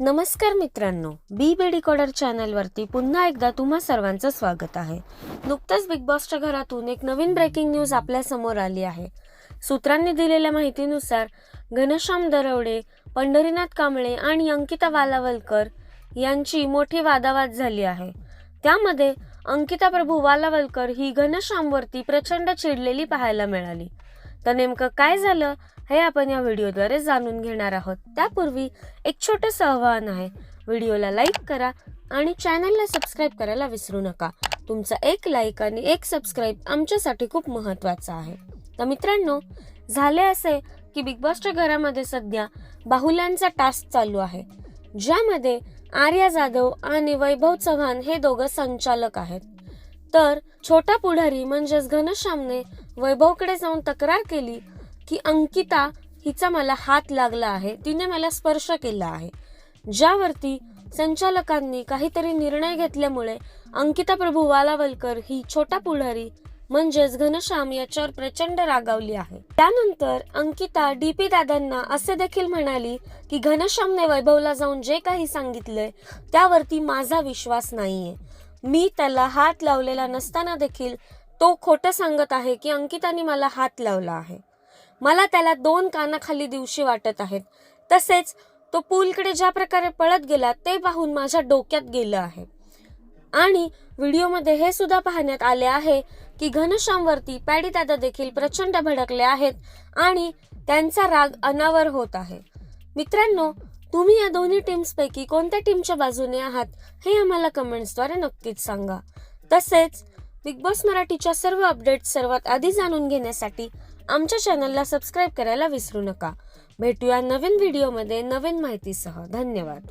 नमस्कार मित्रांनो बी बेडी कोडर चॅनलवरती पुन्हा एकदा तुम्हा सर्वांचं स्वागत आहे. नुकतंच बिग बॉसच्या घरातून एक नवीन ब्रेकिंग न्यूज आपल्यासमोर आली आहे. सूत्रांनी दिलेल्या माहितीनुसार घनश्याम दरवडे पंढरीनाथ कांबळे आणि अंकिता वालावलकर यांची मोठी वादावाद झाली आहे. त्यामध्ये अंकिता प्रभू वालावलकर ही घनश्यामवरती प्रचंड चिडलेली पाहायला मिळाली. तर नेमकं काय झालं? हे आपण या व्हिडिओद्वारे जाणून घेणार आहोत. त्यापूर्वी एक छोटंसं आव्हान आहे. व्हिडिओला लाईक करा आणि चॅनलला सबस्क्राईब करायला विसरू नका. तुमचा एक लाईक आणि एक सबस्क्राईब आमच्यासाठी खूप महत्त्वाचा आहे. तर मित्रांनो झाले असे की बिग बॉसच्या घरामध्ये सध्या बाहुल्यांचा टास्क चालू आहे. ज्यामध्ये आर्या जाधव आणि वैभव चव्हाण हे दोघं संचालक आहेत. तर छोटा पुढारी म्हणजेच घनश्यामने वैभवकडे जाऊन तक्रार केली की अंकिता हिचा मला हात लागला आहे तिने मला स्पर्श केला आहे. ज्यावरती संचालकांनी काहीतरी निर्णय घेतल्यामुळे अंकिता प्रभू वालावलकर ही छोटा पुढारी म्हणजेच घनश्याम याच्यावर प्रचंड रागावली आहे. त्यानंतर अंकिता डीपी दादांना असे देखील म्हणाली की घनश्यामने वैभवला जाऊन जे काही सांगितलंय त्यावरती माझा विश्वास नाहीये. मी त्याला हात लावलेला नसताना देखील तो खोटं सांगत आहे की अंकिताने मला हात लावला आहे. मला त्याला दोन कानाखाली दिवशी वाटत आहेत. तसेच तो पूलकडे ज्या प्रकारे पळत गेला ते पाहून माझ्या डोक्यात गेलं आहे. आणि व्हिडिओमध्ये हे सुद्धा पाहण्यात आले आहे की घनश्यामवरती पॅडी दादा देखील प्रचंड भडकले आहेत आणि त्यांचा राग अनावर होत आहे. मित्रांनो तुम्ही या दोन्ही टीम्सपैकी कोणत्या टीमच्या बाजूने आहात हे आम्हाला कमेंट्सद्वारे नक्कीच सांगा. तसेच बिग बॉस मराठीच्या सर्व अपडेट्स सर्वात आधी जाणून घेण्यासाठी आमच्या चॅनलला सबस्क्राईब करायला विसरू नका. भेटूया नवीन व्हिडिओमध्ये नवीन माहितीसह. धन्यवाद.